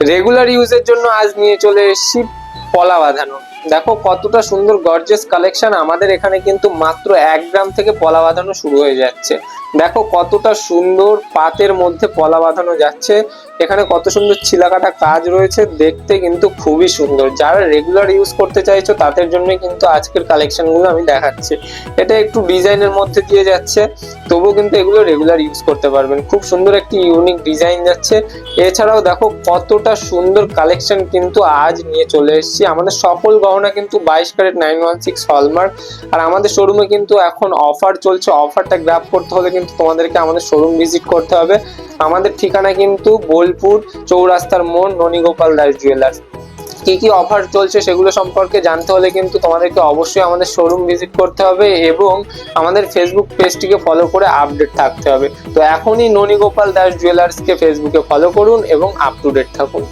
Regular ইউজের জন্য আজ নিয়ে চলে এসেছি পলা বাঁধানো। দেখো কতটা সুন্দর গর্জেস কালেকশন আমাদের এখানে কিন্তু মাত্র এক গ্রাম থেকে পলা বাঁধানো শুরু হয়ে যাচ্ছে। দেখো কতটা সুন্দর পাতের মধ্যে পলা বাঁধানো যাচ্ছে। এখানে কত সুন্দর ছিলাকাটা কাজ রয়েছে, দেখতে কিন্তু খুবই সুন্দর। যারা রেগুলার ইউজ করতে চাইছো, তাদের জন্য কিন্তু আজকের কালেকশনগুলো আমি দেখাচ্ছি। এটা একটু ডিজাইনের মধ্যে দিয়ে যাচ্ছে, তবুও কিন্তু এগুলো রেগুলার ইউজ করতে পারবেন। খুব সুন্দর একটি ইউনিক ডিজাইন যাচ্ছে। এছাড়াও দেখো কতটা সুন্দর কালেকশন কিন্তু আজ নিয়ে চলে এসেছি। আমাদের সকল গহনা কিন্তু বাইশ carat nine one six hallmark আর আমাদের শোরুমে কিন্তু এখন অফার চলছে। অফারটা গ্র্যাপ করতে হলে কিন্তু তোমাদেরকে আমাদের শোরুম ভিজিট করতে হবে। আমাদের ঠিকানা কিন্তু বোলপুর চৌরাস্তার মোড় ননীগোপাল দাস জুয়েলার্স কি কি অফার চলছে সেগুলো সম্পর্কে জানতে হলে কিন্তু তোমাদেরকে অবশ্যই আমাদের শোরুম ভিজিট করতে হবে এবং আমাদের ফেসবুক পেজটিকে ফলো করে আপডেট থাকতে হবে। তো এখনই ননীগোপাল দাস জুয়েলার্সকে ফেসবুকে ফলো করুন এবং আপ টু ডেট থাকুন।